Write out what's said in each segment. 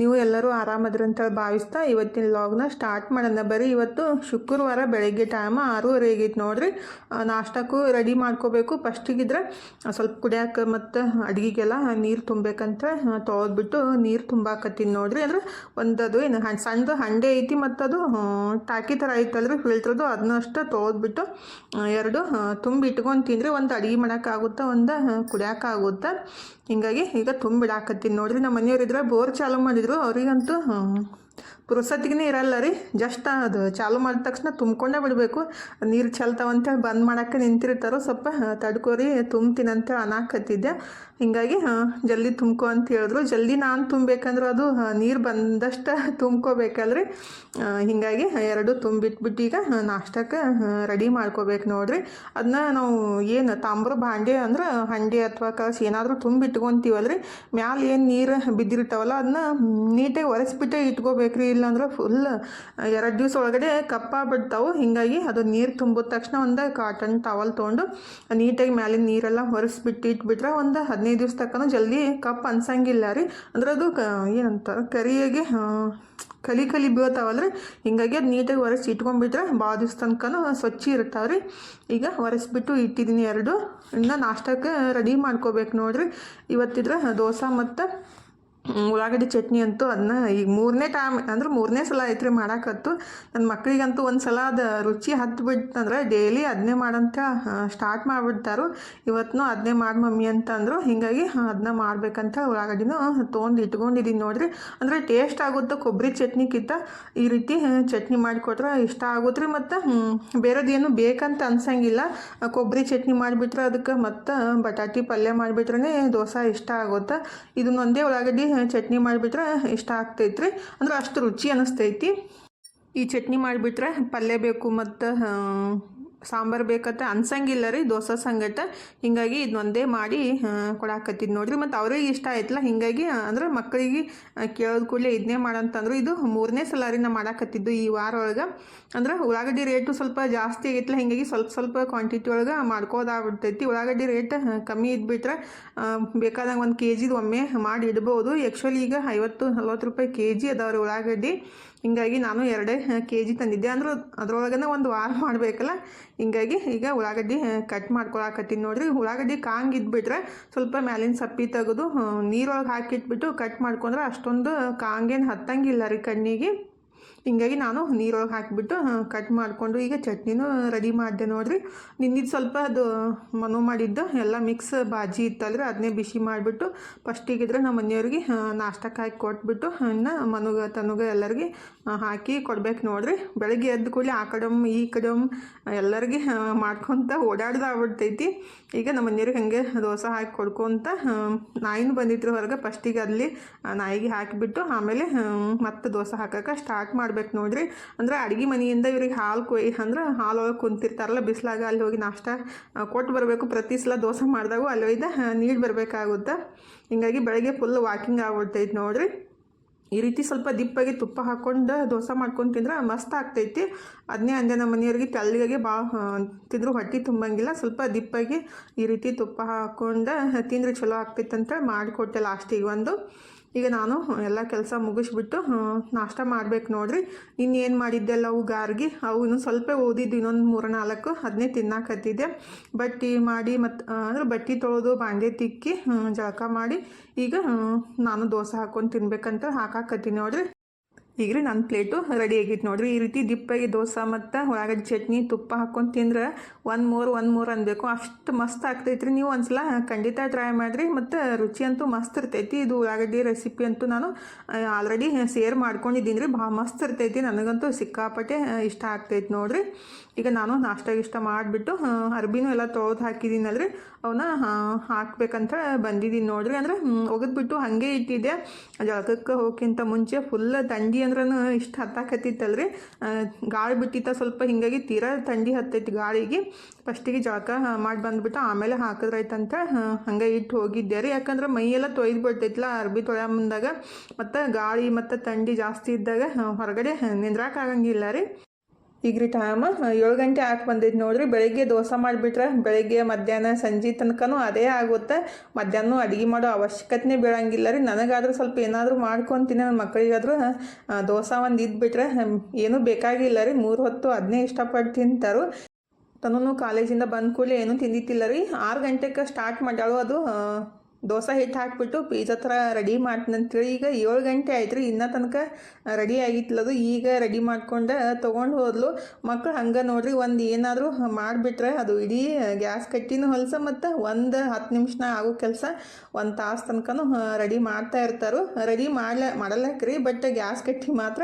ನೀವು ಎಲ್ಲರೂ ಆರಾಮದ್ರಿ ಅಂತೇಳಿ ಭಾವಿಸ್ತಾ ಇವತ್ತಿನ ಲಾಗ್ನ ಸ್ಟಾರ್ಟ್ ಮಾಡೋಣ. ಬರೀ ಇವತ್ತು ಶುಕ್ರವಾರ ಬೆಳಗ್ಗೆ ಟೈಮ್ ಆರೂವರೆ ಆಗೈತೆ ನೋಡ್ರಿ. ನಾಷ್ಟಕ್ಕೂ ರೆಡಿ ಮಾಡ್ಕೋಬೇಕು. ಫಸ್ಟಿಗಿದ್ರೆ ಸ್ವಲ್ಪ ಕುಡಿಯೋಕೆ ಮತ್ತು ಅಡುಗೆಗೆಲ್ಲ ನೀರು ತುಂಬಬೇಕಂತ ತೊಳೆದ್ಬಿಟ್ಟು ನೀರು ತುಂಬಾಕತ್ತೀನಿ ನೋಡ್ರಿ. ಅಂದ್ರೆ ಅದು ಏನು ಹಣ್ಣು ಸಣ್ಣದು ಹಂಡೆ ಐತಿ ಮತ್ತು ಅದು ಟಾಕಿ ಥರ ಐತಲ್ರಿ ಫಿಲ್ಟ್ರದು ಅದನ್ನ ಅಷ್ಟು ತೊಳೆದ್ಬಿಟ್ಟು ಎರಡು ತುಂಬಿಟ್ಕೊಂಡು ತುಂಬಿ ಇಟ್ಕೊಂಡು ರೀ ಒಂದು ಅಡುಗೆ ಮಾಡೋಕ್ಕಾಗುತ್ತೆ ಒಂದು ಕುಡಿಯೋಕ್ಕಾಗುತ್ತೆ ಹಿಂಗಾಗಿ ಈಗ ತುಂಬಿಡಾಕತ್ತೀನಿ ನೋಡಿರಿ. ನಮ್ಮ ಮನೆಯವ್ರಿದ್ರೆ ಬೋರ್ ಚಾಲು ಮಾಡಿದ್ರು. ಅವರಿಗಂತೂ ಪುರುಸತ್ತಿಗೆ ಇರಲ್ಲ ರೀ. ಜಸ್ಟ್ ಅದು ಚಾಲು ಮಾಡಿದ ತಕ್ಷಣ ತುಂಬ್ಕೊಂಡೇ ಬಿಡಬೇಕು. ನೀರು ಚಲ್ತಾವಂತೇಳಿ ಬಂದ್ ಮಾಡೋಕ್ಕೆ ನಿಂತಿರ್ತಾರೋ ಸ್ವಲ್ಪ ತಡ್ಕೋರಿ, ತುಂಬ್ತೀನಿ ಅಂತೇಳಿ ಅನ್ನಾಕತ್ತಿದ್ದೆ ಹಿಂಗಾಗಿ ಜಲ್ದಿ ತುಂಬ್ಕೊ ಅಂತ ಹೇಳಿದ್ರು. ಜಲ್ದಿ ನಾನು ತುಂಬೇಕಂದ್ರೆ ಅದು ನೀರು ಬಂದಷ್ಟು ತುಂಬ್ಕೋಬೇಕಲ್ರಿ. ಹೀಗಾಗಿ ಹಿಂಗಾಗಿ ಎರಡು ತುಂಬಿಟ್ಬಿಟ್ಟು ಈಗ ನಾಷ್ಟಕ್ಕೆ ರೆಡಿ ಮಾಡ್ಕೋಬೇಕು ನೋಡ್ರಿ. ಅದನ್ನ ನಾವು ಏನು ತಾಮ್ರ ಭಾಂಡೆ ಅಂದ್ರೆ ಹಂಡೆ ಅಥವಾ ಕಲಸಿ ಏನಾದರೂ ತುಂಬಿಟ್ಕೊಂತೀವಲ್ರಿ. ಮ್ಯಾಲೆ ಏನು ನೀರು ಬಿದ್ದಿರ್ತಾವಲ್ಲ ಅದನ್ನ ನೀಟಾಗಿ ಒರೆಸ್ಬಿಟ್ಟೆ ಇಟ್ಕೋಬೇಕ್ರಿ. ಇಲ್ಲಾಂದ್ರೆ ಫುಲ್ ಎರಡು ದಿವಸ ಒಳಗಡೆ ಕಪ್ಪಾಗ್ಬಿಡ್ತಾವೆ ಹಿಂಗಾಗಿ ಅದು ನೀರು ತುಂಬಿದ ತಕ್ಷಣ ಒಂದು ಕಾಟನ್ ಟವಲ್ ತೊಗೊಂಡು ನೀಟಾಗಿ ಮ್ಯಾಲಿನ ನೀರೆಲ್ಲ ಒರೆಸ್ಬಿಟ್ಟು ಇಟ್ಬಿಟ್ರೆ ಒಂದು ಹದಿನೈದು ದಿವಸ ತಕ್ಕನ ಜಲ್ದಿ ಕಪ್ ಅನ್ಸಂಗಿಲ್ಲ ರೀ. ಅಂದ್ರೆ ಅದು ಏನಂತ ಕರಿಯಾಗಿ ಕಲಿ ಕಲಿ ಬೀಳ್ತಾವಲ್ರಿ. ಹಿಂಗಾಗಿ ಅದು ನೀಟಾಗಿ ಒರೆಸಿ ಇಟ್ಕೊಂಡ್ಬಿಟ್ರೆ ಭಾಳ ದಿವ್ಸ ತನಕನೂ ಸ್ವಚ್ಛ ರೀ. ಈಗ ಒರೆಸ್ಬಿಟ್ಟು ಇಟ್ಟಿದ್ದೀನಿ ಎರಡು. ಇನ್ನು ನಾಷ್ಟಕ್ಕೆ ರೆಡಿ ಮಾಡ್ಕೋಬೇಕು ನೋಡ್ರಿ. ಇವತ್ತಿದ್ರೆ ದೋಸೆ ಮತ್ತು ಉಳ್ಳಾಗಡ್ಡಿ ಚಟ್ನಿ ಅಂತೂ ಅದನ್ನ ಈಗ ಮೂರನೇ ಟೈಮ್ ಅಂದ್ರೆ ಮೂರನೇ ಸಲ ಐತ್ರಿ ಮಾಡಾಕತ್ತು ನನ್ನ ಮಕ್ಕಳಿಗಂತೂ ಒಂದು ಸಲ ಅದು ರುಚಿ ಹತ್ತು ಬಿಟ್ಟಂದ್ರೆ ಡೈಲಿ ಅದನ್ನೇ ಮಾಡಂತ ಸ್ಟಾರ್ಟ್ ಮಾಡಿಬಿಡ್ತಾರು. ಇವತ್ತು ಅದನ್ನೇ ಮಾಡಿ ಮಮ್ಮಿ ಅಂತಂದರು. ಹೀಗಾಗಿ ಅದನ್ನ ಮಾಡ್ಬೇಕಂತ ಉಳ್ಳಾಗಡ್ಡಿನೂ ತೊಗೊಂಡು ಇಟ್ಕೊಂಡಿದ್ದೀನಿ ನೋಡ್ರಿ. ಅಂದರೆ ಟೇಸ್ಟ್ ಆಗುತ್ತೆ ಕೊಬ್ಬರಿ ಚಟ್ನಿಕ್ಕಿಂತ ಈ ರೀತಿ ಚಟ್ನಿ ಮಾಡಿಕೊಟ್ರೆ ಇಷ್ಟ ಆಗುತ್ತೆ ರೀ ಮತ್ತು ಬೇರೆದೇನು ಬೇಕಂತ ಅನ್ಸಂಗಿಲ್ಲ. ಕೊಬ್ಬರಿ ಚಟ್ನಿ ಮಾಡಿಬಿಟ್ರೆ ಅದಕ್ಕೆ ಮತ್ತು, ಬಟಾಟಿ ಪಲ್ಯ ಮಾಡಿಬಿಟ್ರೆ ದೋಸೆ ಇಷ್ಟ ಆಗುತ್ತೆ. ಇದನ್ನೊಂದೇ ಉಳ್ಳಾಗಡ್ಡಿ ಚಟ್ನಿ ಮಾಡಿಬಿಟ್ರೆ ಇಷ್ಟ ಆಗ್ತೈತ್ರಿ ಅಂದ್ರೆ ಅಷ್ಟು ರುಚಿ ಅನ್ನಿಸ್ತೈತಿ ಈ ಚಟ್ನಿ ಮಾಡಿಬಿಟ್ರೆ ಪಲ್ಯ ಬೇಕು ಮತ್ತು ಸಾಂಬಾರು ಬೇಕಂತ ಅನ್ಸಂಗಿಲ್ಲ ರೀ, ದೋಸೆ ಸಂಗಟ. ಹಿಂಗಾಗಿ ಒಂದೇ ಮಾಡಿ ಕೊಡಾಕತ್ತಿದ್ದು ನೋಡ್ರಿ. ಮತ್ತು ಅವ್ರಿಗೆ ಇಷ್ಟ ಆಯ್ತಲ್ಲ, ಹಿಂಗಾಗಿ ಅಂದ್ರೆ ಮಕ್ಕಳಿಗೆ ಕೇಳೋದು ಕೂಡಲೇ ಇದನ್ನೇ ಮಾಡಂತಂದ್ರು. ಇದು ಮೂರನೇ ಸಲ ರೀ ನಾ ಮಾಡಾಕತ್ತಿದ್ದು ಈ ವಾರ ಒಳಗೆ ಅಂದ್ರೆ ಉಳ್ಳಾಗಡ್ಡಿ ರೇಟು ಸ್ವಲ್ಪ ಜಾಸ್ತಿ ಆಗೈತಲ್ಲ ಹಿಂಗಾಗಿ ಸ್ವಲ್ಪ ಸ್ವಲ್ಪ ಕ್ವಾಂಟಿಟಿ ಒಳಗೆ ಮಾಡ್ಕೋದಾಗ್ಬಿಡ್ತೈತಿ. ಉಳ್ಳಾಗಡ್ಡಿ ರೇಟ್ ಕಮ್ಮಿ ಇದ್ಬಿಟ್ರೆ ಬೇಕಾದಂಗೆ ಒಂದು ಕೆ ಜಿದು ಒಮ್ಮೆ ಮಾಡಿ ಇಡ್ಬೋದು. ಆ್ಯಕ್ಚುಲಿ ಈಗ ಐವತ್ತು ನಲ್ವತ್ತು ರೂಪಾಯಿ ಕೆ ಜಿ ಅದಾವ್ರಿ ಉಳ್ಳಾಗಡ್ಡಿ. ಹಿಂಗಾಗಿ ನಾನು ಎರಡೇ ಕೆ ಜಿ ತಂದಿದ್ದೆ. ಅಂದ್ರೆ ಅದರೊಳಗನ ಒಂದು ವಾರ ಮಾಡಬೇಕಲ್ಲ? ಹಿಂಗಾಗಿ ಈಗ ಉಳ್ಳಾಗಡ್ಡಿ ಕಟ್ ಮಾಡ್ಕೊಳಕತ್ತೀನಿ ನೋಡಿರಿ. ಉಳ್ಳಾಗಡ್ಡಿ ಕಾಂಗ್ ಇದ್ಬಿಟ್ರೆ ಸ್ವಲ್ಪ ಮ್ಯಾಲಿನ ಸಪ್ಪಿ ತೆಗೆದು ನೀರೊಳಗೆ ಹಾಕಿಟ್ಬಿಟ್ಟು ಕಟ್ ಮಾಡ್ಕೊಂಡ್ರೆ ಅಷ್ಟೊಂದು ಕಾಂಗೇನು ಹತ್ತಂಗಿಲ್ಲ ರೀ ಕಣ್ಣಿಗೆ. ಹಿಂಗಾಗಿ ನಾನು ನೀರೊಳಗೆ ಹಾಕಿಬಿಟ್ಟು ಕಟ್ ಮಾಡಿಕೊಂಡು ಈಗ ಚಟ್ನಿನೂ ರೆಡಿ ಮಾಡಿದೆ ನೋಡಿರಿ. ನಿನ್ನಿದ್ದು ಸ್ವಲ್ಪ ಅದು, ಮನು ಮಾಡಿದ್ದು, ಎಲ್ಲ ಮಿಕ್ಸ್ ಬಾಜಿ ಇತ್ತಲ್ರಿ ಅದನ್ನೇ ಬಿಸಿ ಮಾಡಿಬಿಟ್ಟು ಫಸ್ಟಿಗಿದ್ರೆ ನಮ್ಮ ಮನೆಯವ್ರಿಗೆ ನಾಷ್ಟಕ್ಕೆ ಹಾಕಿ ಕೊಟ್ಬಿಟ್ಟು, ಇನ್ನು ಮನುಗ, ತನುಗ ಎಲ್ಲರಿಗೆ ಹಾಕಿ ಕೊಡ್ಬೇಕು ನೋಡಿರಿ. ಬೆಳಗ್ಗೆ ಎದ್ದ ಕೂಡಲೇ ಆ ಕಡಮ್ ಈ ಕಡಮ್ ಎಲ್ಲರಿಗೆ ಮಾಡ್ಕೊತ ಓಡಾಡ್ದಾಗ್ಬಿಡ್ತೈತಿ. ಈಗ ನಮ್ಮ ಮನೆಯವ್ರಿಗೆ ಹಾಗೆ ದೋಸೆ ಹಾಕಿ ಕೊಡ್ಕೊಂತ ನಾಯಿನೂ ಬಂದಿದ್ರು ಹೊರಗೆ. ಫಸ್ಟಿಗೆ ಅಲ್ಲಿ ನಾಯಿಗೆ ಹಾಕಿಬಿಟ್ಟು, ಆಮೇಲೆ ಮತ್ತೆ ದೋಸೆ ಹಾಕಕ್ಕೆ ಸ್ಟಾರ್ಟ್ ಮಾಡ್ಬೇಕು ನೋಡ್ರಿ. ಅಂದ್ರೆ ಅಡುಗೆ ಮನೆಯಿಂದ ಇವ್ರಿಗೆ ಹಾಲು ಕೊಯ್, ಅಂದ್ರೆ ಹಾಲು ಒಳಗೆ ಕುಂತಿರ್ತಾರಲ್ಲ ಬಿಸಿಲಾಗ, ಅಲ್ಲಿ ಹೋಗಿ ನಾಷ್ಟ ಕೊಟ್ಟು ಬರಬೇಕು. ಪ್ರತಿ ಸಲ ದೋಸೆ ಮಾಡಿದಾಗ ಅಲ್ಲಿ ಒಯ್ದು ನೀರು ಬರಬೇಕಾಗುತ್ತೆ. ಹಿಂಗಾಗಿ ಬೆಳಗ್ಗೆ ಫುಲ್ ವಾಕಿಂಗ್ ಆಗ್ಬಿಡ್ತೈತೆ ನೋಡ್ರಿ. ಈ ರೀತಿ ಸ್ವಲ್ಪ ದಿಪ್ಪಾಗಿ ತುಪ್ಪ ಹಾಕ್ಕೊಂಡು ದೋಸೆ ಮಾಡ್ಕೊಂಡು ತಿಂದ್ರೆ ಮಸ್ತ್ ಆಗ್ತೈತಿ. ಅದನ್ನೇ ಅಂದೆ ನಮ್ಮ ಮನೆಯವ್ರಿಗೆ ತೆಳ್ಳಗೆ ಭಾಳ ತಿಂದರೂ ಹೊಟ್ಟೆ ತುಂಬಂಗಿಲ್ಲ. ಸ್ವಲ್ಪ ದಿಪ್ಪಾಗಿ ಈ ರೀತಿ ತುಪ್ಪ ಹಾಕ್ಕೊಂಡು ತಿಂದರೆ ಚಲೋ ಆಗ್ತೈತೆ ಅಂತೇಳಿ ಮಾಡಿಕೊಟ್ಟೆ ಲಾಸ್ಟಿಗೆ ಒಂದು. ಈಗ ನಾನು ಎಲ್ಲ ಕೆಲಸ ಮುಗಿಸ್ಬಿಟ್ಟು ನಾಷ್ಟ ಮಾಡ್ಬೇಕು ನೋಡ್ರಿ. ಇನ್ನೇನು ಮಾಡಿದ್ದೆಲ್ಲ ಅವು ಗಾರ್ಗಿ ಅವು ಇನ್ನೊಂದು ಸ್ವಲ್ಪ ಓದಿದ್ದು, ಇನ್ನೊಂದು ಮೂರು ನಾಲ್ಕು ಅದನ್ನೇ ತಿನ್ನಾಕತ್ತಿದ್ದೆ. ಬಟ್ಟಿ ಮಾಡಿ ಮತ್ತು ಅಂದ್ರೆ ಬಟ್ಟೆ ತೊಳೆದು, ಬಾಂಡೆ ತಿಕ್ಕಿ ಜಳಕ ಮಾಡಿ, ಈಗ ನಾನು ದೋಸೆ ಹಾಕ್ಕೊಂಡು ತಿನ್ಬೇಕಂತ ಹಾಕಾಕತ್ತೀನಿ ನೋಡ್ರಿ. ಈಗ ರೀ ನನ್ನ ಪ್ಲೇಟು ರೆಡಿ ಆಗೈತೆ ನೋಡ್ರಿ. ಈ ರೀತಿ ದಿಪ್ಪಾಗಿ ದೋಸೆ ಮತ್ತು ಉಳ್ಳಾಗಡ್ಡಿ ಚಟ್ನಿ, ತುಪ್ಪ ಹಾಕ್ಕೊಂಡು ತಿಂದ್ರೆ ಒಂದು ಮೂರು ಒಂದು ಮೂರು ಅನ್ಬೇಕು. ಅಷ್ಟು ಮಸ್ತ್ ಆಗ್ತೈತೆ ರೀ ನೀವು ಒಂದ್ಸಲ ಖಂಡಿತ ಟ್ರೈ ಮಾಡಿರಿ ಮತ್ತು ರುಚಿ ಅಂತೂ ಮಸ್ತ್ ಇರ್ತೈತಿ. ಇದು ಉಳ್ಳಾಗಡ್ಡಿ ರೆಸಿಪಿ ಅಂತೂ ನಾನು ಆಲ್ರೆಡಿ ಶೇರ್ ಮಾಡ್ಕೊಂಡಿದ್ದೀನಿ ರೀ. ಭಾಳ ಮಸ್ತ್ ಇರ್ತೈತಿ. ನನಗಂತೂ ಸಿಕ್ಕಾಪಟ್ಟೆ ಇಷ್ಟ ಆಗ್ತೈತಿ ನೋಡಿರಿ. ಈಗ ನಾನು ನಾಷ್ಟ ಇಷ್ಟ ಮಾಡಿಬಿಟ್ಟು ಅರ್ಬಿನೂ ಎಲ್ಲ ತೊಳೆದು ಹಾಕಿದ್ದೀನಲ್ರಿ. ಅವನ್ನ ಹಾಕ್ಬೇಕಂತ ಬಂದಿದ್ದೀನಿ ನೋಡ್ರಿ. ಅಂದ್ರೆ ಒಗೆದ್ಬಿಟ್ಟು ಹಾಗೆ ಇಟ್ಟಿದ್ದೆ. ಜಳಕಕ್ಕೆ ಹೋಗೋಕ್ಕಿಂತ ಮುಂಚೆ ಫುಲ್ ತಂಡಿ ಅಂದ್ರೂ ಇಷ್ಟು ಹತ್ತಾಕತ್ತಿತ್ತಲ್ರಿ. ಗಾಳಿ ಬಿಟ್ಟಿತ್ತ ಸ್ವಲ್ಪ ಹಿಂಗಾಗಿ ತೀರ ತಂಡಿ ಹತ್ತೈತಿ ಗಾಳಿಗೆ. ಫಸ್ಟಿಗೆ ಜಳಕ ಮಾಡಿ ಬಂದ್ಬಿಟ್ಟು ಆಮೇಲೆ ಹಾಕಿದ್ರಾಯ್ತಂತ ಹಂಗೆ ಇಟ್ಟು ಹೋಗಿದ್ದೆ ರೀ. ಯಾಕಂದ್ರೆ ಮೈಯೆಲ್ಲ ತೊಯ್ದು ಬಿಡ್ತೈತಿಲ್ಲ ಅರ್ಬಿ ತೊಳೆಯ ಮುಂದಾಗ ಮತ್ತು ಗಾಳಿ ಮತ್ತು ತಂಡಿ ಜಾಸ್ತಿ ಇದ್ದಾಗ ಹೊರಗಡೆ ನಿಂದ್ರಾಕಾಗಂಗಿಲ್ಲ ರೀ. ಈಗ ರೀ ಟೈಮ್ ಏಳು ಗಂಟೆ ಹಾಕಿ ಬಂದೈತೆ ನೋಡಿರಿ, ಬೆಳಗ್ಗೆ ದೋಸೆ ಮಾಡಿಬಿಟ್ರೆ ಬೆಳಗ್ಗೆ ಮಧ್ಯಾಹ್ನ ಸಂಜೆ ತನಕನೂ ಅದೇ ಆಗುತ್ತೆ. ಮಧ್ಯಾಹ್ನ ಅಡುಗೆ ಮಾಡೋ ಅವಶ್ಯಕತೆನೇ ಬೀಳಂಗಿಲ್ಲ ರೀ. ನನಗಾದರೂ ಸ್ವಲ್ಪ ಏನಾದರೂ ಮಾಡ್ಕೊತೀನಿ ನನ್ನ ಮಕ್ಕಳಿಗಾದ್ರೂ ದೋಸೆ ಒಂದು ಇದ್ಬಿಟ್ರೆ ಏನೂ ಬೇಕಾಗಿಲ್ಲ ರೀ. ಮೂರು ಹೊತ್ತು ಅದನ್ನೇ ಇಷ್ಟಪಟ್ಟು ತಿಂತಾರು. ತನೂ ಕಾಲೇಜಿಂದ ಬಂದ ಕೂಡಲೇ ಏನೂ ತಿಂದಿತ್ತಿಲ್ಲ ರೀ. ಆರು ಗಂಟೆಗೆ ಸ್ಟಾರ್ಟ್ ಮಾಡ್ಯಾಳು ಅದು ದೋಸೆ ಹಿಟ್ಟು ಹಾಕಿಬಿಟ್ಟು ಪೀಝಾ ಥರ ರೆಡಿ ಮಾಡ್ತೀನಂತೇಳಿ ಈಗ ಏಳು ಗಂಟೆ ಆಯ್ತು ರೀ ಇನ್ನೂ ತನಕ ರೆಡಿ ಆಗಿತ್ತಲ್ಲದು ಈಗ ರೆಡಿ ಮಾಡ್ಕೊಂಡು ತೊಗೊಂಡು ಹೋದ್ಲು. ಮಕ್ಕಳು ಹಂಗೆ ನೋಡ್ರಿ, ಒಂದು ಏನಾದರೂ ಮಾಡಿಬಿಟ್ರೆ ಅದು ಇಡೀ ಗ್ಯಾಸ್ ಕಟ್ಟಿನೂ ಹೊಲಸ ಮತ್ತು ಒಂದು ಹತ್ತು ನಿಮಿಷನ ಆಗೋ ಕೆಲಸ ಒಂದು ತಾಸು ತನಕನೂ ರೆಡಿ ಮಾಡ್ತಾ ಇರ್ತಾರೆ. ರೆಡಿ ಮಾಡ್ಲ, ಮಾಡಲಕ್ರಿ ಬಟ್ ಗ್ಯಾಸ್ ಕಟ್ಟಿ ಮಾತ್ರ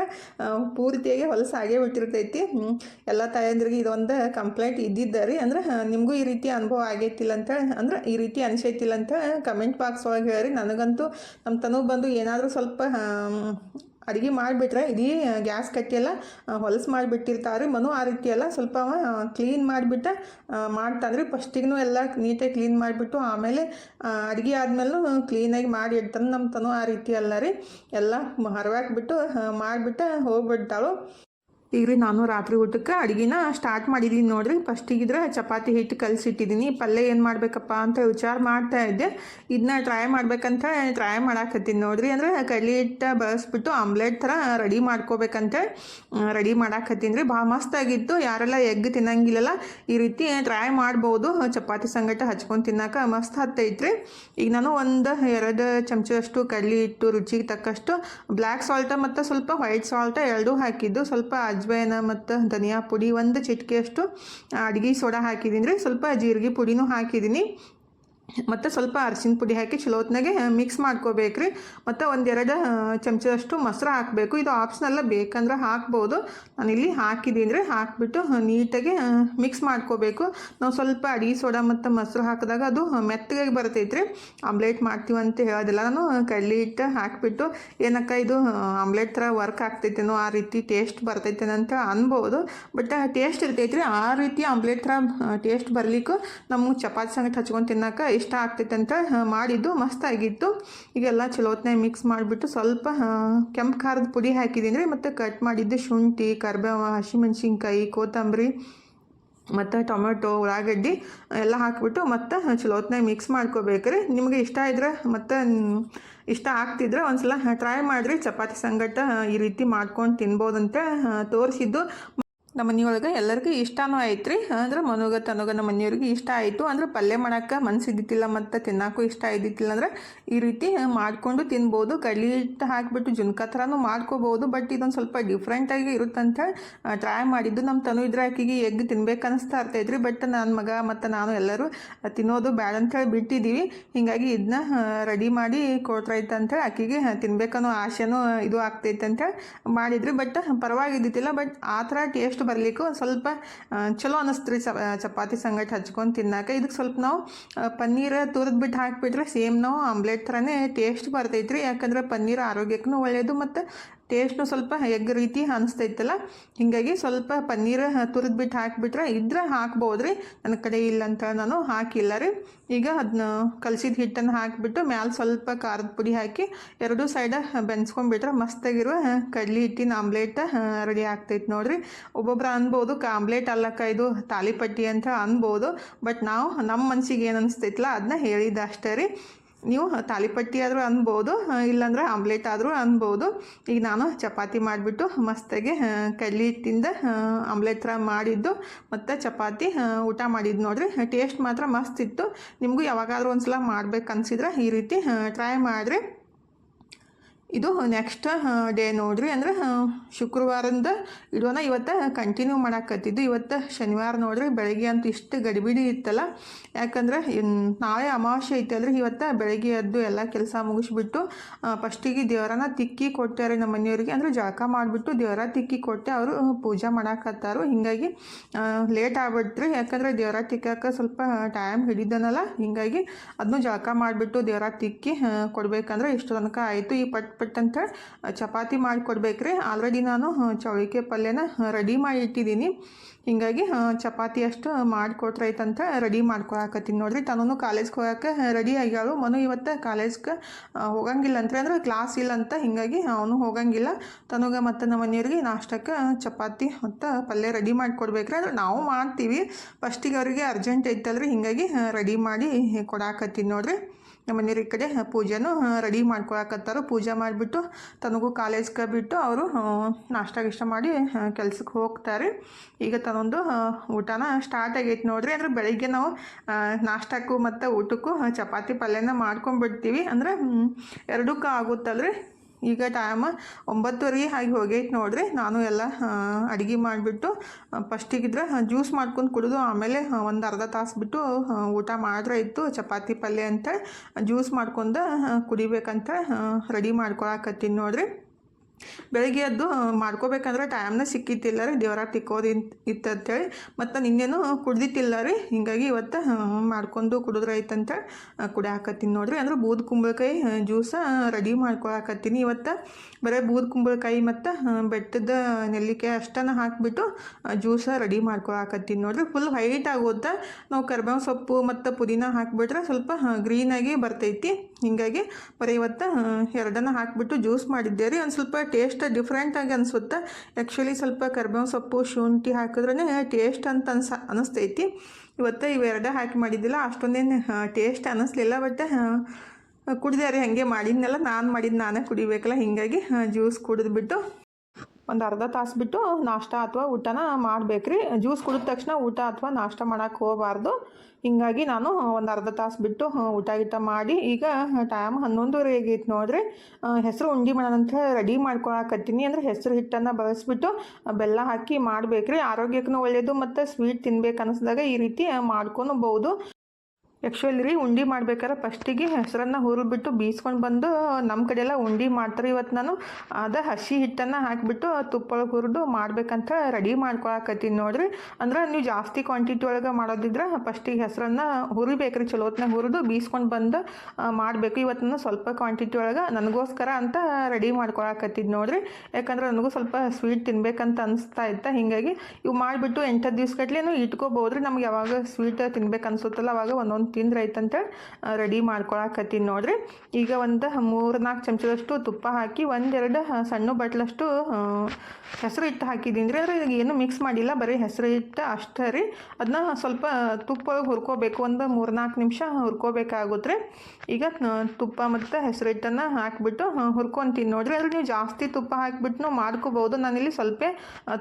ಪೂರ್ತಿಯಾಗಿ ಹೊಲಸ ಆಗೇ ಬಿಟ್ಟಿರ್ತೈತಿ. ಎಲ್ಲ ತಾಯಂದ್ರಿಗೆ ಇದೊಂದು ಕಂಪ್ಲೇಂಟ್ ಇದ್ದಿದ್ದ ರೀ. ಅಂದ್ರೆ, ನಿಮಗೂ ಈ ರೀತಿ ಅನುಭವ ಆಗೈತಿಲ್ಲ ಅಂತ ಅಂದ್ರೆ ಈ ರೀತಿ ಅನಿಸೈತಿಲ್ಲ ಅಂತ ಕಮೆಂಟ್ ಬಾಕ್ಸ್ ಒಳಗೆ ಹೇಳಿ ನನಗಂತೂ ನಮ್ಮ ತನೂ ಬಂದು ಏನಾದರೂ ಸ್ವಲ್ಪ ಅಡುಗೆ ಮಾಡಿಬಿಟ್ರೆ ಇಡೀ ಗ್ಯಾಸ್ ಕಟ್ಟಿಯೆಲ್ಲ ಹೊಲಸು ಮಾಡಿಬಿಟ್ಟಿರ್ತಾರೆ. ಮನು ಆ ರೀತಿ ಎಲ್ಲ ಸ್ವಲ್ಪ ಕ್ಲೀನ್ ಮಾಡಿಬಿಟ್ಟು ಮಾಡ್ತಾನೆ ರೀ ಫಸ್ಟಿಗೂ ಎಲ್ಲ ನೀಟಾಗಿ ಕ್ಲೀನ್ ಮಾಡಿಬಿಟ್ಟು ಆಮೇಲೆ ಅಡುಗೆ ಆದಮೇಲೂ ಕ್ಲೀನಾಗಿ ಮಾಡಿ ಇಡ್ತಾನೆ ನಮ್ಮ ತನು ಆ ರೀತಿ ಅಲ್ಲ ರೀ. ಎಲ್ಲ ಹರವಾಕ್ಬಿಟ್ಟು ಮಾಡಿಬಿಟ್ಟು ಹೋಗ್ಬಿಡ್ತಾಳು ಈಗ ರೀ ನಾನು ರಾತ್ರಿ ಊಟಕ್ಕೆ ಅಡುಗೆನ ಸ್ಟಾರ್ಟ್ ಮಾಡಿದ್ದೀನಿ ನೋಡ್ರಿ. ಫಸ್ಟಿಗಿದ್ರೆ ಚಪಾತಿ ಹಿಟ್ಟು ಕಲಸಿಟ್ಟಿದ್ದೀನಿ ಪಲ್ಯ ಏನು ಮಾಡಬೇಕಪ್ಪ ಅಂತ ವಿಚಾರ ಮಾಡ್ತಾ ಇದ್ದೆ. ಇದನ್ನ ಟ್ರೈ ಮಾಡ್ಬೇಕಂತ ಟ್ರೈ ಮಾಡಾಕತ್ತೀನಿ ನೋಡಿರಿ. ಅಂದರೆ ಕಡ್ಲಿ ಹಿಟ್ಟು ಬಳಸ್ಬಿಟ್ಟು ಆಮ್ಲೆಟ್ ಥರ ರೆಡಿ ಮಾಡ್ಕೋಬೇಕಂತ. ರೆಡಿ ಮಾಡಾಕತ್ತೀನಿ ರೀ. ಭಾಳ ಮಸ್ತಾಗಿತ್ತು ಯಾರೆಲ್ಲ ಎಗ್ ತಿನ್ನಂಗಿಲ್ಲಲ್ಲ, ಈ ರೀತಿ ಟ್ರೈ ಮಾಡ್ಬೋದು. ಚಪಾತಿ ಸಂಗಟ ಹಚ್ಕೊಂಡು ತಿನ್ನಕ್ಕೆ ಮಸ್ತ್ ಹತ್ತೈತ್ರಿ. ಈಗ ನಾನು ಒಂದು ಎರಡು ಚಮಚದಷ್ಟು ಕಡ್ಲಿ ಹಿಟ್ಟು ರುಚಿಗೆ ತಕ್ಕಷ್ಟು ಬ್ಲ್ಯಾಕ್ ಸಾಲ್ಟ ಮತ್ತು ಸ್ವಲ್ಪ ವೈಟ್ ಸಾಲ್ಟ ಎರಡೂ ಹಾಕಿದ್ದು. ಸ್ವಲ್ಪ ಅಜ್ವೈನ ಮತ್ತು ಧನಿಯಾ ಪುಡಿ ಒಂದು ಚಿಟಿಕೆಯಷ್ಟು ಅಡುಗೆ ಸೋಡಾ ಹಾಕಿದ್ದೀನಿ ರೀ. ಸ್ವಲ್ಪ ಜೀರಿಗೆ ಪುಡಿನೂ ಹಾಕಿದ್ದೀನಿ ಮತ್ತು ಸ್ವಲ್ಪ ಅರಿಶಿನ ಪುಡಿ ಹಾಕಿ ಚಲೋ ಹೊತ್ನಾಗೆ ಮಿಕ್ಸ್ ಮಾಡ್ಕೋಬೇಕ್ರಿ. ಮತ್ತು ಒಂದೆರಡು ಚಮಚದಷ್ಟು ಮೊಸರು ಹಾಕಬೇಕು. ಇದು ಆಪ್ಷನಲ್ಲ ಬೇಕಂದ್ರೆ ಹಾಕ್ಬೋದು. ನಾನಿಲ್ಲಿ ಹಾಕಿದ್ದೀನಿ ರೀ, ಹಾಕಿಬಿಟ್ಟು ನೀಟಾಗಿ ಮಿಕ್ಸ್ ಮಾಡ್ಕೋಬೇಕು. ನಾವು ಸ್ವಲ್ಪ ಅಡಿಗೆ ಸೋಡಾ ಮತ್ತು ಮೊಸರು ಹಾಕಿದಾಗ ಅದು ಮೆತ್ತಗಾಗಿ ರೀ ಆಮ್ಲೆಟ್ ಮಾಡ್ತೀವಿ ಅಂತ ಹೇಳೋದಿಲ್ಲ ನಾನು ಕಡ್ಲಿ ಹಿಟ್ಟು ಹಾಕಿಬಿಟ್ಟು, ಏನಕ್ಕ ಇದು ಆಮ್ಲೆಟ್ ಥರ ವರ್ಕ್ ಆಗ್ತೈತೇನೋ ಆ ರೀತಿ ಟೇಸ್ಟ್ ಬರ್ತೈತೇನೋ ಅಂತ ಅನ್ಬೋದು. ಬಟ್ ಟೇಸ್ಟ್ ಇರ್ತೈತ್ರಿ. ಆ ರೀತಿ ಆಮ್ಲೆಟ್ ಥರ ಟೇಸ್ಟ್ ಬರಲಿಕ್ಕೂ ನಮಗೆ ಚಪಾತಿ ಸಂಗಟ ಹಚ್ಕೊಂಡು ತಿನ್ನಕ್ಕೆ ಇಷ್ಟ ಆಗ್ತೈತೆ ಅಂತ ಆ, ಮಾಡಿದ್ದು ಮಸ್ತಾಗಿತ್ತು ಈಗೆಲ್ಲ ಚಲೋತ್ನಾಗ ಮಿಕ್ಸ್ ಮಾಡಿಬಿಟ್ಟು ಸ್ವಲ್ಪ ಕೆಂಪು ಖಾರದ ಪುಡಿ ಹಾಕಿದ್ದೀನಿ ರೀ ಮತ್ತು ಕಟ್ ಮಾಡಿದ್ದು ಶುಂಠಿ ಕರ್ಬೇವ ಹಸಿಮೆಣ್ಸಿನ್ಕಾಯಿ ಕೊತ್ತಂಬರಿ ಮತ್ತು ಟೊಮೆಟೊ ಉಳ್ಳಾಗಡ್ಡಿ ಎಲ್ಲ ಹಾಕಿಬಿಟ್ಟು ಮತ್ತು ಚಲೋತ್ನಾಗ ಮಿಕ್ಸ್ ಮಾಡ್ಕೋಬೇಕ್ರಿ. ನಿಮಗೆ ಇಷ್ಟ ಇದ್ರೆ ಮತ್ತು ಇಷ್ಟ ಆಗ್ತಿದ್ರೆ ಒಂದ್ಸಲ ಟ್ರೈ ಮಾಡಿರಿ. ಚಪಾತಿ ಸಂಗಟ ಈ ರೀತಿ ಮಾಡ್ಕೊಂಡು ತಿನ್ಬೋದಂತ ತೋರಿಸಿದ್ದು. ನಮ್ಮ ಮನೆಯೊಳಗೆ ಎಲ್ಲರಿಗೂ ಇಷ್ಟನೂ ಐತ್ರಿ. ರೀ ಅಂದ್ರೆ ಮನುಗ ತನೋಗ ನಮ್ಮ ಮನೆಯವ್ರಿಗೆ ಇಷ್ಟ ಆಯಿತು. ಅಂದ್ರೆ ಪಲ್ಯ ಮಾಡೋಕ್ಕೆ ಮನಸ್ಸಿದ್ದಿತ್ತಿಲ್ಲ ಮತ್ತು ತಿನ್ನೋಕ್ಕೂ ಇಷ್ಟ ಇದ್ದಿತ್ತಿಲ್ಲ ಅಂದ್ರೆ ಈ ರೀತಿ ಮಾಡಿಕೊಂಡು ತಿನ್ಬೋದು. ಕಡ್ಲಿ ಹಿಟ್ಟು ಹಾಕಿಬಿಟ್ಟು ಜುನ್ಕ ಥರನೂ ಮಾಡ್ಕೋಬೋದು. ಬಟ್ ಇದೊಂದು ಸ್ವಲ್ಪ ಡಿಫ್ರೆಂಟಾಗಿ ಇರುತ್ತಂತ ಟ್ರೈ ಮಾಡಿದ್ದು. ನಮ್ಮ ತನು ಇದ್ರೆ ಆಕಿಗೆ ಎಗ್ ತಿನ್ಬೇಕು ಅನಿಸ್ತಾ ಇರ್ತೈತ್ರಿ. ಬಟ್ ನನ್ನ ಮಗ ಮತ್ತು ನಾನು ಎಲ್ಲರೂ ತಿನ್ನೋದು ಬ್ಯಾಡ ಅಂತೇಳಿ ಬಿಟ್ಟಿದ್ದೀವಿ. ಹೀಗಾಗಿ ಇದನ್ನ ರೆಡಿ ಮಾಡಿ ಕೊಡ್ತಾಯ್ತು ಅಂತೇಳಿ ಆಕಿಗೆ ತಿನ್ಬೇಕನ್ನೋ ಆಸೆನೂ ಇದು ಆಗ್ತೈತೆ ಅಂತ ಮಾಡಿದ್ರಿ. ಬಟ್ ಪರವಾಗಿದ್ದಿತ್ತಿಲ್ಲ ಬಟ್ ಆ ಥರ ಟೇಸ್ಟ್ ಬರಲಿಕ್ಕೂ ಸ್ವಲ್ಪ ಚಲೋ ಅನ್ನಿಸ್ತ್ರಿ ಚಪಾತಿ ಸಂಗಟ ಹಚ್ಕೊಂಡು ತಿನ್ನಾಕ. ಇದಕ್ಕೆ ಸ್ವಲ್ಪ ನಾವು ಪನ್ನೀರ ಪನ್ನೀರ್ ತುರಿದು ಬಿಟ್ಟು ಹಾಕಿಬಿಟ್ರೆ ಸೇಮ್ ನಾವು ಆಮ್ಲೆಟ್ ಥರನೇ ಟೇಸ್ಟ್ ಬರ್ತೈತ್ರಿ. ಯಾಕಂದ್ರೆ ಪನ್ನೀರ್ ಆರೋಗ್ಯಕ್ಕೂ ಒಳ್ಳೆಯದು ಮತ್ತು ಟೇಸ್ಟ್ನು ಸ್ವಲ್ಪ ಎಗ್ ರೀತಿ ಅನಿಸ್ತೈತಲ್ಲ, ಹೀಗಾಗಿ ಸ್ವಲ್ಪ ಪನ್ನೀರ್ ತುರಿದ್ಬಿಟ್ಟು ಹಾಕಿಬಿಟ್ರೆ ಇದ್ರೆ ಹಾಕ್ಬೋದು ರೀ ನನ್ನ ಕಡೆ ಇಲ್ಲ ಅಂತ ನಾನು ಹಾಕಿಲ್ಲ ರೀ. ಈಗ ಅದನ್ನ ಕಲಸಿದ ಹಿಟ್ಟನ್ನು ಹಾಕಿಬಿಟ್ಟು ಮ್ಯಾಲೆ ಸ್ವಲ್ಪ ಖಾರದ ಪುಡಿ ಹಾಕಿ ಎರಡೂ ಸೈಡ ಬೆನ್ಸ್ಕೊಂಡ್ಬಿಟ್ರೆ ಮಸ್ತಾಗಿರುವ ಕಡ್ಲಿ ಹಿಟ್ಟಿನ ಆಮ್ಲೆಟ್ ರೆಡಿ ಆಗ್ತೈತೆ ನೋಡಿರಿ. ಒಬ್ಬೊಬ್ರು ಅನ್ಬೋದು ಕ ಆಮ್ಲೆಟ್ ಅಲ್ಲಕ್ಕ ಇದು ತಾಲಿಪಟ್ಟಿ ಅಂತ ಅನ್ಬೋದು, ಬಟ್ ನಾವು ನಮ್ಮ ಮನ್ಸಿಗೆ ಏನು ಅನಿಸ್ತೈತಲ್ಲ ಅದನ್ನ ಹೇಳಿದ್ದು ಅಷ್ಟೇ ರೀ. ನೀವು ತಾಲಿಪಟ್ಟಿ ಆದರೂ ಅನ್ಬೋದು ಇಲ್ಲಾಂದ್ರೆ ಆಮ್ಲೆಟ್ ಆದರೂ ಅನ್ಬೋದು. ಈಗ ನಾನು ಚಪಾತಿ ಮಾಡಿಬಿಟ್ಟು ಮಸ್ತಾಗಿ ಕಡ್ಲಿ ಹಿಟ್ಟಿಂದ ಆಮ್ಲೆಟ್ ಥರ ಮಾಡಿದ್ದು, ಮತ್ತು ಚಪಾತಿ ಊಟ ಮಾಡಿದ್ದು ನೋಡಿರಿ. ಟೇಸ್ಟ್ ಮಾತ್ರ ಮಸ್ತ್ ಇತ್ತು. ನಿಮಗೂ ಯಾವಾಗಾದರೂ ಒಂದು ಸಲ ಮಾಡ್ಬೇಕು ಅನ್ಸಿದ್ರೆ ಈ ರೀತಿ ಟ್ರೈ ಮಾಡಿರಿ. ಇದು ನೆಕ್ಸ್ಟ್ ಡೇ ನೋಡ್ರಿ ಅಂದ್ರೆ ಶುಕ್ರವಾರದಿಂದ ಶುಕ್ರವಾರದ ಇಡೋನ ಇವತ್ತು ಕಂಟಿನ್ಯೂ ಮಾಡಾಕತ್ತಿದ್ದು. ಇವತ್ತು ಶನಿವಾರ ನೋಡ್ರಿ, ಬೆಳಗ್ಗೆ ಅಂತೂ ಇಷ್ಟು ಗಡಿಬಿಡಿ ಇತ್ತಲ್ಲ. ಯಾಕಂದ್ರೆ ನಾಳೆ ಅಮಾವಾಸ್ಯೆ ಐತಲ್ರಿ ಇವತ್ತು ಬೆಳಗ್ಗೆ ಎದ್ದು ಎಲ್ಲ ಕೆಲಸ ಮುಗಿಸ್ಬಿಟ್ಟು ಫಸ್ಟಿಗೆ ದೇವರನ್ನ ತಿಕ್ಕಿ ಕೊಟ್ಟಾರೆ ನಮ್ಮ ಮನೆಯವ್ರಿಗೆ. ಅಂದರೆ ಜಳಕ ಮಾಡಿಬಿಟ್ಟು ದೇವರ ತಿಕ್ಕಿ ಕೊಟ್ಟೆ ಅವರು ಪೂಜೆ ಮಾಡಾಕತ್ತಾರು. ಹಿಂಗಾಗಿ ಲೇಟ್ ಆಗ್ಬಿಟ್ರಿ. ಯಾಕಂದ್ರೆ ದೇವರ ತಿಕ್ಕಾಕ ಸ್ವಲ್ಪ ಟೈಮ್ ಹಿಡಿದನಲ್ಲ. ಹಿಂಗಾಗಿ ಅದನ್ನು ಜಳಕ ಮಾಡಿಬಿಟ್ಟು ದೇವರ ತಿಕ್ಕಿ ಕೊಡ್ಬೇಕಂದ್ರೆ ಇಷ್ಟು ತನಕ ಆಯಿತು. ಈ ಪಟ್ ಪಟ್ ಅಂತ ಚಪಾತಿ ಮಾಡಿಕೊಡ್ಬೇಕ್ರಿ ಆಲ್ರೆಡಿ ನಾನು ಚೌಳಿಕೆ ಪಲ್ಯನ ರೆಡಿ ಮಾಡಿ ಇಟ್ಟಿದ್ದೀನಿ ಹಿಂಗಾಗಿ ಚಪಾತಿ ಅಷ್ಟು ಮಾಡಿಕೊಟ್ರೈತಂತ ರೆಡಿ ಮಾಡ್ಕೊಳಕತ್ತೀನಿ ನೋಡ್ರಿ ತನೂ ಕಾಲೇಜ್ಗೆ ಹೋಗಕ್ಕೆ ರೆಡಿ ಆಗ್ಯಾಳು ಮನು ಇವತ್ತು ಕಾಲೇಜ್ಗೆ ಹೋಗಂಗಿಲ್ಲ ಅಂತ ಅಂದ್ರೆ ಕ್ಲಾಸ್ ಇಲ್ಲ ಅಂತ ಹಿಂಗಾಗಿ ಅವನು ಹೋಗಂಗಿಲ್ಲ ತನಗೆ ಮತ್ತು ನಮ್ಮ ಮನೆಯವ್ರಿಗೆ ನಾಷ್ಟಕ್ಕೆ ಚಪಾತಿ ಮತ್ತು ಪಲ್ಯ ರೆಡಿ ಮಾಡಿಕೊಡ್ಬೇಕ್ರಿ ಅಂದ್ರೆ ನಾವು ಮಾಡ್ತೀವಿ ಫಸ್ಟಿಗೆ ಅವರಿಗೆ ಅರ್ಜೆಂಟ್ ಐತಲ್ರಿ ಹಿಂಗಾಗಿ ರೆಡಿ ಮಾಡಿ ಕೊಡಾಕತ್ತೀನಿ ನೋಡ್ರಿ ನಮ್ಮ ಮನೆಯವ್ರ ಈ ಕಡೆ ಪೂಜೆನೂ ರೆಡಿ ಮಾಡ್ಕೊಳಕತ್ತಾರೋ. ಪೂಜೆ ಮಾಡಿಬಿಟ್ಟು ತನಗೂ ಕಾಲೇಜ್ಗೆ ಬಿಟ್ಟು ಅವರು ನಾಷ್ಟ ಗಿಷ್ಟ ಮಾಡಿ ಕೆಲ್ಸಕ್ಕೆ ಹೋಗ್ತಾರೆ. ಈಗ ತನ್ನೊಂದು ಊಟನ ಸ್ಟಾರ್ಟ್ ಆಗೈತೆ ನೋಡ್ರಿ. ಅಂದ್ರೆ ಬೆಳಿಗ್ಗೆ ನಾವು ನಾಷ್ಟಕ್ಕೂ ಮತ್ತು ಊಟಕ್ಕೂ ಚಪಾತಿ ಪಲ್ಯನ ಮಾಡ್ಕೊಂಡ್ಬಿಡ್ತೀವಿ. ಅಂದ್ರೆ ಎರಡಕ್ಕೂ ಆಗುತ್ತಲ್ರಿ? ಈಗ ಟೈಮ್ ಒಂಬತ್ತುವರೆಗೆ ಹಾಗೆ ಹೋಗೈತೆ ನೋಡ್ರಿ. ನಾನು ಎಲ್ಲ ಅಡುಗೆ ಮಾಡಿಬಿಟ್ಟು ಫಸ್ಟಿಗಿದ್ರೆ ಜ್ಯೂಸ್ ಮಾಡ್ಕೊಂಡು ಕುಡಿದು ಆಮೇಲೆ ಒಂದು ಅರ್ಧ ತಾಸು ಬಿಟ್ಟು ಊಟ ಮಾಡಿದ್ರೆ ಇತ್ತು. ಚಪಾತಿ ಪಲ್ಯ ಅಂತ ಜ್ಯೂಸ್ ಮಾಡ್ಕೊಂಡು ಕುಡಿಬೇಕಂತ ರೆಡಿ ಮಾಡ್ಕೊಳಕತ್ತೀನಿ ನೋಡ್ರಿ. ಬೆಳಗ್ಗೆ ಎದ್ದು ಮಾಡ್ಕೋಬೇಕಂದ್ರೆ ಟೈಮ್ನ ಸಿಕ್ಕಿತ್ತಿಲ್ಲ ರೀ. ದೇವರ ತಿಕ್ಕೋದು ಇತ್ತು ಅಂತೇಳಿ ಮತ್ತು ನಿನ್ನೇನು ಕುಡ್ದಿತ್ತಿಲ್ಲ ರೀ. ಹಿಂಗಾಗಿ ಇವತ್ತು ಮಾಡ್ಕೊಂಡು ಕುಡಿದ್ರೆ ಕುಡಿ ಕುಡಿಯಾಕತ್ತೀನಿ ನೋಡ್ರಿ. ಅಂದ್ರೆ ಬೂದ್ ಕುಂಬಳಕಾಯಿ ಜ್ಯೂಸ ರೆಡಿ ಮಾಡ್ಕೊಳಕತ್ತೀನಿ ಇವತ್ತು. ಬರೀ ಬೂದ್ ಕುಂಬಳಕಾಯಿ ಮತ್ತು ಬೆಟ್ಟದ ನೆಲ್ಲಿಕಾಯಿ ಅಷ್ಟನ್ನು ಹಾಕಿಬಿಟ್ಟು ಜ್ಯೂಸ ರೆಡಿ ಮಾಡ್ಕೊಳಕತ್ತೀನಿ ನೋಡ್ರಿ. ಫುಲ್ ವೈಟ್ ಆಗುತ್ತೆ ನಾವು ಕರ್ಬೇವು ಸೊಪ್ಪು ಮತ್ತು ಪುದೀನ ಹಾಕಿಬಿಟ್ರೆ ಸ್ವಲ್ಪ ಗ್ರೀನಾಗಿ ಬರ್ತೈತಿ. ಹಿಂಗಾಗಿ ಬರೀ ಇವತ್ತು ಎರಡನ್ನ ಹಾಕಿಬಿಟ್ಟು ಜ್ಯೂಸ್ ಮಾಡಿದ್ದೆ ರೀ ಒಂದು ಸ್ವಲ್ಪ ಟೇಸ್ಟ್ ಡಿಫ್ರೆಂಟಾಗಿ ಅನಿಸುತ್ತೆ. ಆ್ಯಕ್ಚುಲಿ ಸ್ವಲ್ಪ ಕರ್ಬೇವು ಸೊಪ್ಪು, ಶುಂಠಿ ಹಾಕಿದ್ರೇ ಟೇಸ್ಟ್ ಅಂತ ಅನ್ಸ, ಅನಿಸ್ತೈತಿ. ಇವತ್ತು ಇವೆರಡ ಹಾಕಿ ಮಾಡಿದ್ದಿಲ್ಲ, ಅಷ್ಟೊಂದೇನು ಟೇಸ್ಟ್ ಅನ್ನಿಸ್ಲಿಲ್ಲ ಬಟ್ ಕುಡಿದೆ ರೀ ಹಾಗೆ ಮಾಡಿದ್ನೆಲ್ಲ, ನಾನು ಮಾಡಿದ್ದು ನಾನೇ ಕುಡಿಬೇಕಲ್ಲ, ಹೀಗಾಗಿ ಜ್ಯೂಸ್ ಕುಡಿದ್ಬಿಟ್ಟು ಒಂದು ಅರ್ಧ ತಾಸು ಬಿಟ್ಟು ನಾಷ್ಟ ಅಥವಾ ಊಟನ ಮಾಡಬೇಕ್ರಿ. ಜ್ಯೂಸ್ ಕುಡಿದ ತಕ್ಷಣ ಊಟ ಅಥವಾ ನಾಷ್ಟ ಮಾಡೋಕ್ಕೆ ಹೋಗಬಾರ್ದು. ಹಿಂಗಾಗಿ ನಾನು ಒಂದು ಅರ್ಧ ತಾಸು ಬಿಟ್ಟು ಊಟ ಗೀಟ ಮಾಡಿ, ಈಗ ಟೈಮ್ ಹನ್ನೊಂದುವರೆ ಆಗೈತೆ ನೋಡ್ರಿ. ಹೆಸರು ಉಂಡೆ ಮಾಡೋಣಂತ ರೆಡಿ ಮಾಡ್ಕೊಳಕತ್ತೀನಿ. ಅಂದ್ರೆ ಹೆಸರು ಹಿಟ್ಟನ್ನು ಬಳಸ್ಬಿಟ್ಟು ಬೆಲ್ಲ ಹಾಕಿ ಮಾಡಬೇಕ್ರಿ. ಆರೋಗ್ಯಕ್ಕೂ ಒಳ್ಳೆಯದು ಮತ್ತು ಸ್ವೀಟ್ ತಿನ್ಬೇಕು ಅನ್ನಿಸ್ದಾಗ ಈ ರೀತಿ ಮಾಡ್ಕೊಳ್ಬೋದು ಆ್ಯಕ್ಚುಲಿ ರೀ, ಉಂಡೆ ಮಾಡ್ಬೇಕಾದ್ರೆ ಫಸ್ಟಿಗೆ ಹೆಸರನ್ನು ಹುರಿದ್ಬಿಟ್ಟು ಬೀಸ್ಕೊಂಡು ಬಂದು ನಮ್ಮ ಕಡೆ ಎಲ್ಲ ಉಂಡೆ ಮಾಡ್ತಾರೆ ಇವತ್ತು ನಾನು. ಅದು ಹಸಿ ಹಿಟ್ಟನ್ನು ಹಾಕಿಬಿಟ್ಟು ತುಪ್ಪೊಳಗೆ ಹುರಿದು ಮಾಡ್ಬೇಕಂತ ರೆಡಿ ಮಾಡ್ಕೊಳಕತ್ತೀನಿ ನೋಡ್ರಿ. ಅಂದ್ರೆ ನೀವು ಜಾಸ್ತಿ ಕ್ವಾಂಟಿಟಿ ಒಳಗೆ ಮಾಡೋದಿದ್ರೆ ಫಸ್ಟಿಗೆ ಹೆಸರನ್ನು ಹುರಿಬೇಕ್ರಿ ಚಲೋ ಹೊತ್ನಾಗ ಹುರಿದು ಬೀಸ್ಕೊಂಡು ಬಂದು ಮಾಡಬೇಕು. ಇವತ್ತು ಸ್ವಲ್ಪ ಕ್ವಾಂಟಿಟಿ ಒಳಗೆ ನನಗೋಸ್ಕರ ಅಂತ ರೆಡಿ ಮಾಡ್ಕೊಳಕತ್ತಿದ್ದು ನೋಡ್ರಿ. ಯಾಕಂದ್ರೆ ನನಗೂ ಸ್ವಲ್ಪ ಸ್ವೀಟ್ ತಿನ್ಬೇಕಂತ ಅನಿಸ್ತಾ ಇತ್ತು, ಹಿಂಗಾಗಿ ಇವು ಮಾಡಿಬಿಟ್ಟು ಎಂಟತ್ತು ದಿವ್ಸ ಇಟ್ಕೋಬೋದು ಇಟ್ಕೋಬೋದ್ರಿ. ನಮ್ಗೆ ಯಾವಾಗ ಸ್ವೀಟ್ ತಿನ್ಬೇಕು ಅನ್ಸುತ್ತಲ್ಲ, ಅವಾಗ ಒಂದೊಂದು ತಿಂದ್ರೆ ಐತಂತ ರೆಡಿ ಮಾಡ್ಕೊಳಕತ್ತೀನಿ ನೋಡ್ರಿ. ಈಗ ಒಂದು ಮೂರು ನಾಲ್ಕು ಚಮಚದಷ್ಟು ತುಪ್ಪ ಹಾಕಿ, ಒಂದೆರಡು ಸಣ್ಣ ಬಟ್ಲಷ್ಟು ಹೆಸರು ಹಿಟ್ಟು ಹಾಕಿದ್ದೀನಿ ರೀ. ಅದ್ರಾಗ ಏನು ಮಿಕ್ಸ್ ಮಾಡಿಲ್ಲ, ಬರೀ ಹೆಸರು ಹಿಟ್ಟು ಅಷ್ಟೇ ರೀ. ಅದನ್ನ ಸ್ವಲ್ಪ ತುಪ್ಪ ಹುರ್ಕೋಬೇಕು, ಒಂದು ಮೂರು ನಾಲ್ಕು ನಿಮಿಷ ಹುರ್ಕೋಬೇಕಾಗುತ್ತೆ ಈಗ ತುಪ್ಪ ಮತ್ತು ಹೆಸರು ಹಿಟ್ಟನ್ನು ಹಾಕಿಬಿಟ್ಟು ಹುರ್ಕೊತೀನಿ ನೋಡ್ರಿ. ಅದ್ರಲ್ಲಿ ನೀವು ಜಾಸ್ತಿ ತುಪ್ಪ ಹಾಕಿಬಿಟ್ಟು ಮಾಡ್ಕೋಬೋದು. ನಾನಿಲ್ಲಿ ಸ್ವಲ್ಪ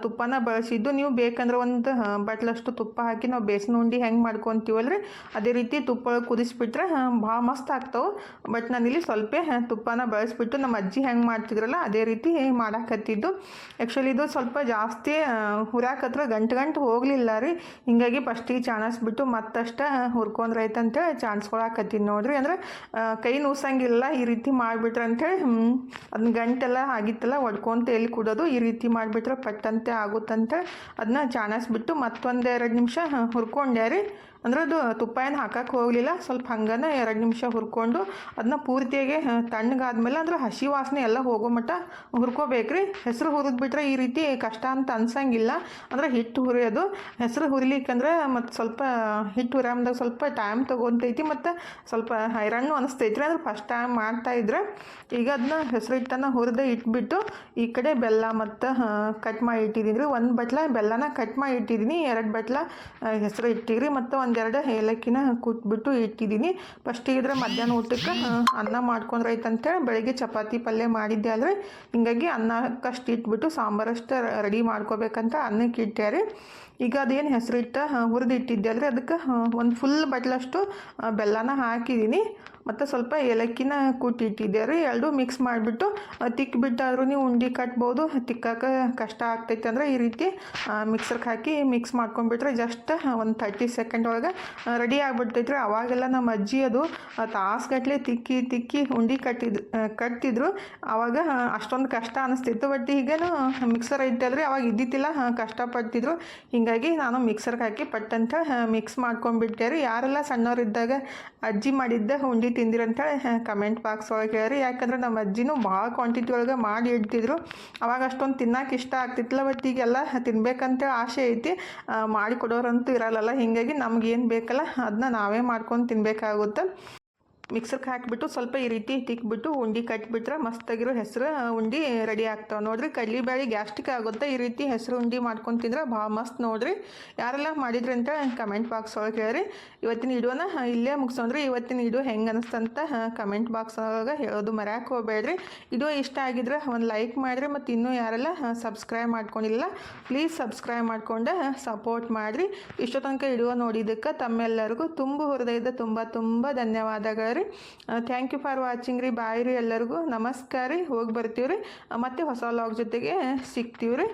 ತುಪ್ಪನ ಬಳಸಿದ್ದು. ನೀವು ಬೇಕಂದ್ರೆ ಒಂದು ಬಟ್ಲಷ್ಟು ತುಪ್ಪ ಹಾಕಿ ನಾವು ಬೇಸನ ಉಂಡಿ ಹೆಂಗೆ ಮಾಡ್ಕೊತೀವಲ್ರಿ? ಅದೇ ರೀತಿ ತುಪ್ಪ ಒಳಗೆ ಕುದಿಸ್ಬಿಟ್ರೆ ಭಾಳ ಮಸ್ತ್ ಆಗ್ತಾವೆ. ಬಟ್ ನಾನಿಲ್ಲಿ ಸ್ವಲ್ಪ ತುಪ್ಪನ ಬಳಸ್ಬಿಟ್ಟು ನಮ್ಮ ಅಜ್ಜಿ ಹೆಂಗೆ ಮಾಡ್ತಿದ್ರಲ್ಲ, ಅದೇ ರೀತಿ ಮಾಡಾಕತ್ತಿದ್ದು. ಆ್ಯಕ್ಚುಲಿ ಇದು ಸ್ವಲ್ಪ ಜಾಸ್ತಿ ಹುರಾಕತ್ರ ಗಂಟು ಗಂಟು ಹೋಗಲಿಲ್ಲ ರೀ. ಹಿಂಗಾಗಿ ಫಸ್ಟಿಗೆ ಚಾಣಿಸ್ಬಿಟ್ಟು ಮತ್ತಷ್ಟ ಹುರ್ಕೊಂಡ್ರೆ ಚಾನ್ಸ್ ಚಾಣಿಸ್ಕೊಳಕತ್ತೀನಿ ನೋಡ್ರಿ. ಅಂದ್ರೆ ಕೈ ನೂಸಂಗಿಲ್ಲ ಈ ರೀತಿ ಮಾಡಿಬಿಟ್ರೆ ಅಂತೇಳಿ ಅದನ್ನ ಗಂಟೆಲ್ಲ ಆಗಿತ್ತಲ್ಲ, ಒಡ್ಕೊಂತ ಎಲ್ಲಿ ಕುಡೋದು ಈ ರೀತಿ ಮಾಡಿಬಿಟ್ರೆ ಪಟ್ಟಂತೆ ಆಗುತ್ತಂತೆ ಅದನ್ನ ಚಾಣಿಸ್ಬಿಟ್ಟು ಮತ್ತೊಂದು ಎರಡು ನಿಮಿಷ ಹುರ್ಕೊಂಡೆ ರೀ. ಅಂದ್ರೆ ಅದು ತುಪ್ಪ ಏನು ಹಾಕಕ್ಕೆ ಹೋಗಲಿಲ್ಲ. ಸ್ವಲ್ಪ ಹಂಗನ ಎರಡು ನಿಮಿಷ ಹುರ್ಕೊಂಡು ಅದನ್ನ ಪೂರ್ತಿಯಾಗಿ ತಣ್ಣಗಾದ್ಮೇಲೆ ಅಂದ್ರೆ ಹಸಿ ವಾಸನೆ ಎಲ್ಲ ಹೋಗೋ ಮಟ್ಟ ಹುರ್ಕೋಬೇಕ್ರಿ. ಹೆಸರು ಹುರಿದ್ಬಿಟ್ರೆ ಈ ರೀತಿ ಕಷ್ಟ ಅಂತ ಅನ್ಸಂಗಿಲ್ಲ. ಅಂದ್ರೆ ಹಿಟ್ಟು ಹುರಿಯೋದು. ಹೆಸರು ಹುರಿಲಿಕ್ಕಂದ್ರೆ ಮತ್ತು ಸ್ವಲ್ಪ ಹಿಟ್ಟು ಹುರಿಯಮ್ದಾಗ ಸ್ವಲ್ಪ ಟೈಮ್ ತೊಗೊತೈತಿ ಮತ್ತು ಸ್ವಲ್ಪ ಹೈರಾಣು ಅನಿಸ್ತೈತ್ರಿ. ಅಂದ್ರೆ ಫಸ್ಟ್ ಟೈಮ್ ಮಾಡ್ತಾ ಇದ್ರೆ ಈಗ ಅದನ್ನ ಹೆಸರು ಹಿಟ್ಟನ್ನು ಹುರಿದು ಇಟ್ಬಿಟ್ಟು ಈ ಕಡೆ ಬೆಲ್ಲ ಮತ್ತು ಕಟ್ ಮಾಡಿ ಇಟ್ಟಿದ್ದೀನಿ ರೀ ಒಂದು ಬಟ್ಲ ಬೆಲ್ಲನ ಕಟ್ ಮಾಡಿ ಇಟ್ಟಿದ್ದೀನಿ ಎರಡು ಬಟ್ಲ ಹೆಸರು ಇಟ್ಟಿರಿ ಮತ್ತು ಒಂದೆರಡು ಏಲಕ್ಕಿನ ಕುಟ್ಬಿಟ್ಟು ಇಟ್ಟಿದ್ದೀನಿ. ಫಸ್ಟ್ ಇದ್ರೆ ಮಧ್ಯಾಹ್ನ ಊಟಕ್ಕೆ ಅನ್ನ ಮಾಡ್ಕೊಂಡ್ರೆ ಅಂತೇಳಿ ಬೆಳಗ್ಗೆ ಚಪಾತಿ ಪಲ್ಯ ಮಾಡಿದ್ದೆ ಅಲ್ರಿ. ಹಿಂಗಾಗಿ ಅನ್ನಕ್ಕಷ್ಟು ಇಟ್ಬಿಟ್ಟು ಸಾಂಬಾರಷ್ಟು ರೆಡಿ ಮಾಡ್ಕೋಬೇಕಂತ ಅನ್ನಕ್ಕೆ ಇಟ್ಟೆ ರೀ ಈಗ ಅದೇನು ಹೆಸರಿಟ್ಟು ಹುರಿದಿಟ್ಟಿದ್ದೆ. ಅಂದರೆ ಅದಕ್ಕೆ ಒಂದು ಫುಲ್ ಬಟ್ಲಷ್ಟು ಬೆಲ್ಲನ ಹಾಕಿದ್ದೀನಿ ಮತ್ತು ಸ್ವಲ್ಪ ಏಲಕ್ಕಿನ ಕೂಟಿಟ್ಟಿದ್ದೆ. ರೀ ಎರಡು ಮಿಕ್ಸ್ ಮಾಡಿಬಿಟ್ಟು ತಿಕ್ಕಿಬಿಟ್ಟಾದ್ರೂ ನೀವು ಉಂಡೆ ಕಟ್ಬೋದು. ತಿಕ್ಕಾಕ ಕಷ್ಟ ಆಗ್ತೈತೆ ಅಂದರೆ ಈ ರೀತಿ ಮಿಕ್ಸರ್ಗೆ ಹಾಕಿ ಮಿಕ್ಸ್ ಮಾಡ್ಕೊಂಡ್ಬಿಟ್ರೆ ಜಸ್ಟ್ ಒಂದು ತರ್ಟಿ ಸೆಕೆಂಡ್ ಒಳಗೆ ರೆಡಿ ಆಗಿಬಿಡ್ತೈತೆ ರೀ ಅವಾಗೆಲ್ಲ ನಮ್ಮ ಅಜ್ಜಿ ಅದು ತಾಸುಗಟ್ಲೆ ತಿಕ್ಕಿ ತಿಕ್ಕಿ ಉಂಡೆ ಕಟ್ಟಿದ್ರು ಕಟ್ತಿದ್ರು. ಆವಾಗ ಅಷ್ಟೊಂದು ಕಷ್ಟ ಅನಿಸ್ತಿತ್ತು. ಬಟ್ ಈಗೇನು ಮಿಕ್ಸರ್ ಐತಲ್ರಿ ಅವಾಗ ಇದ್ದಿತ್ತಿಲ್ಲ ಕಷ್ಟಪಡ್ತಿದ್ರು ಹಿಂಗಾಗಿ ನಾನು ಮಿಕ್ಸರ್ಗೆ ಹಾಕಿ ಪಟ್ಟಂತ ಮಿಕ್ಸ್ ಮಾಡ್ಕೊಂಡ್ಬಿಟ್ಟೆ ರೀ ಯಾರೆಲ್ಲ ಸಣ್ಣವರಿದ್ದಾಗ ಅಜ್ಜಿ ಮಾಡಿದ್ದ ಹುಂಡಿ ತಿಂದಿರಂತ ಕಮೆಂಟ್ ಬಾಕ್ಸ್ ಒಳಗೆ ಹೇಳ್ರಿ ಯಾಕಂದ್ರೆ ನಮ್ಮ ಅಜ್ಜಿನೂ ಭಾಳ ಕ್ವಾಂಟಿಟಿ ಒಳಗೆ ಮಾಡಿ ಇಡ್ತಿದ್ರು. ಅವಾಗ ಅಷ್ಟೊಂದು ತಿನ್ನಕ್ಕೆ ಇಷ್ಟ ಆಗ್ತಿತ್ತಲ್ಲ ಬಟ್ ಈಗೆಲ್ಲ ತಿನ್ಬೇಕಂತೇಳಿ ಆಸೆ ಐತಿ. ಮಾಡಿಕೊಡೋರಂತೂ ಮಾಡಿ ಕೊಡೋರಂತೂ ಇರಲ್ಲಲ್ಲ. ಹೀಗಾಗಿ ನಮ್ಗೆ ಏನು ಬೇಕಲ್ಲ ಅದನ್ನ ನಾವೇ ಮಾಡ್ಕೊಂಡು ತಿನ್ನಬೇಕಾಗುತ್ತೆ ಮಿಕ್ಸರ್ಗೆ ಹಾಕಿಬಿಟ್ಟು ಸ್ವಲ್ಪ ಈ ರೀತಿ ತಿಕ್ಬಿಟ್ಟು ಉಂಡೆ ಕಟ್ಬಿಟ್ರೆ ಮಸ್ತಾಗಿರೋ ಹೆಸರು ಉಂಡೆ ರೆಡಿ ಆಗ್ತಾವೆ. ನೋಡ್ರಿ ಕಡ್ಲಿಬೇಳೆ ಗ್ಯಾಸ್ಟಿಕ್ ಆಗುತ್ತೆ. ಈ ರೀತಿ ಹೆಸರು ಉಂಡೆ ಮಾಡ್ಕೊಂಡು ತಿಂದ್ರೆ ಭಾಳ ಮಸ್ತ್ ನೋಡ್ರಿ. ಯಾರೆಲ್ಲ ಮಾಡಿದ್ರಿ ಅಂತ ಕಮೆಂಟ್ ಬಾಕ್ಸ್ ಒಳಗೆ ಹೇಳ್ರಿ. ಇವತ್ತಿನ ವಿಡಿಯೋನ ಇಲ್ಲೇ ಮುಗಿಸೋಣ್ರಿ. ಇವತ್ತಿನ ವಿಡಿಯೋ ಹೆಂಗೆ ಅನಿಸ್ತಂತ ಕಮೆಂಟ್ ಬಾಕ್ಸ್ ಒಳಗೆ ಹೇಳೋದು ಮರ್ಯಾಕೆ ಹೋಗ್ಬೇಡ್ರಿ. ಇದು ಇಷ್ಟ ಆಗಿದ್ರೆ ಒಂದು ಲೈಕ್ ಮಾಡಿರಿ. ಮತ್ತು ಇನ್ನೂ ಯಾರೆಲ್ಲ ಸಬ್ಸ್ಕ್ರೈಬ್ ಮಾಡ್ಕೊಂಡಿಲ್ಲ, ಪ್ಲೀಸ್ ಸಬ್ಸ್ಕ್ರೈಬ್ ಮಾಡಿಕೊಂಡು ಸಪೋರ್ಟ್ ಮಾಡಿರಿ. ಇಷ್ಟೋ ತನಕ ಇಡುವ ನೋಡಿದ್ದಕ್ಕೆ ತಮ್ಮೆಲ್ಲರಿಗೂ ತುಂಬ ಹೃದಯದ ತುಂಬ ತುಂಬ ಧನ್ಯವಾದಗಳು. ರೀ ಥ್ಯಾಂಕ್ ಯು ಫಾರ್ ವಾಚಿಂಗ್ ರೀ. ಬಾಯ್ ರೀ ಎಲ್ಲರಿಗೂ. ನಮಸ್ಕಾರ ರೀ. ಹೋಗಿ ಬರ್ತೀವಿ ರೀ ಮತ್ತೆ ಹೊಸ ಲಾಗ್ ಜೊತೆಗೆ ಸಿಗ್ತೀವಿ ರೀ